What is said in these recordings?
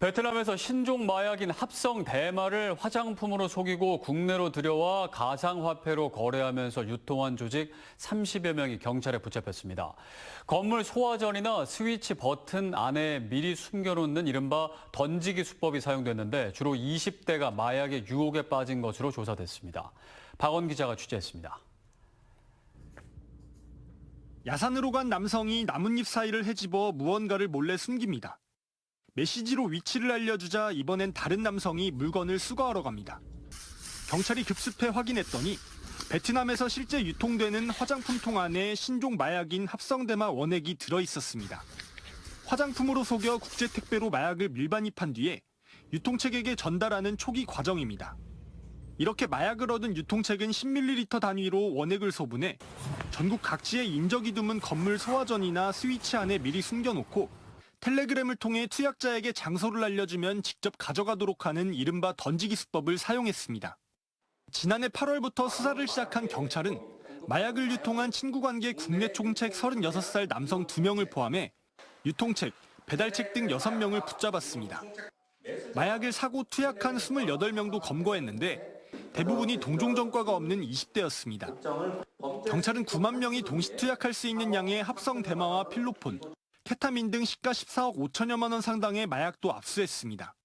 베트남에서 신종 마약인 합성 대마를 화장품으로 속이고 국내로 들여와 가상화폐로 거래하면서 유통한 조직 30여 명이 경찰에 붙잡혔습니다. 건물 소화전이나 스위치 버튼 안에 미리 숨겨놓는 이른바 던지기 수법이 사용됐는데 주로 20대가 마약의 유혹에 빠진 것으로 조사됐습니다. 박원 기자가 취재했습니다. 야산으로 간 남성이 나뭇잎 사이를 헤집어 무언가를 몰래 숨깁니다. 메시지로 위치를 알려주자 이번엔 다른 남성이 물건을 수거하러 갑니다. 경찰이 급습해 확인했더니 베트남에서 실제 유통되는 화장품 통 안에 신종 마약인 합성대마 원액이 들어 있었습니다. 화장품으로 속여 국제 택배로 마약을 밀반입한 뒤에 유통책에게 전달하는 초기 과정입니다. 이렇게 마약을 얻은 유통책은 10ml 단위로 원액을 소분해 전국 각지에 인적이 드문 건물 소화전이나 스위치 안에 미리 숨겨놓고 텔레그램을 통해 투약자에게 장소를 알려주면 직접 가져가도록 하는 이른바 던지기 수법을 사용했습니다. 지난해 8월부터 수사를 시작한 경찰은 마약을 유통한 친구 관계 국내 총책 36살 남성 2명을 포함해 유통책, 배달책 등 6명을 붙잡았습니다. 마약을 사고 투약한 28명도 검거했는데 대부분이 동종 전과가 없는 20대였습니다. 경찰은 9만 명이 동시 투약할 수 있는 양의 합성 대마와 필로폰, 케타민 등 시가 14억 5천여만 원 상당의 마약도 압수했습니다.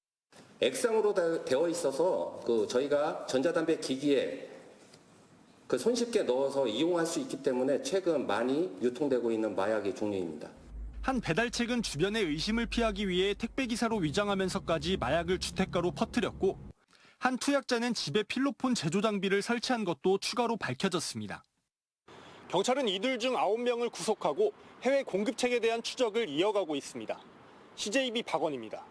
액상으로 다- 되어 있어서 그 저희가 전자담배 기기에 그 손쉽게 넣어서 이용할 수 있기 때문에 최근 많이 유통되고 있는 마약의 종류입니다. 한 배달책은 주변의 의심을 피하기 위해 택배기사로 위장하면서까지 마약을 주택가로 퍼뜨렸고 한 투약자는 집에 필로폰 제조 장비를 설치한 것도 추가로 밝혀졌습니다. 경찰은 이들 중 9명을 구속하고 해외 공급책에 대한 추적을 이어가고 있습니다. CJB 박원입니다.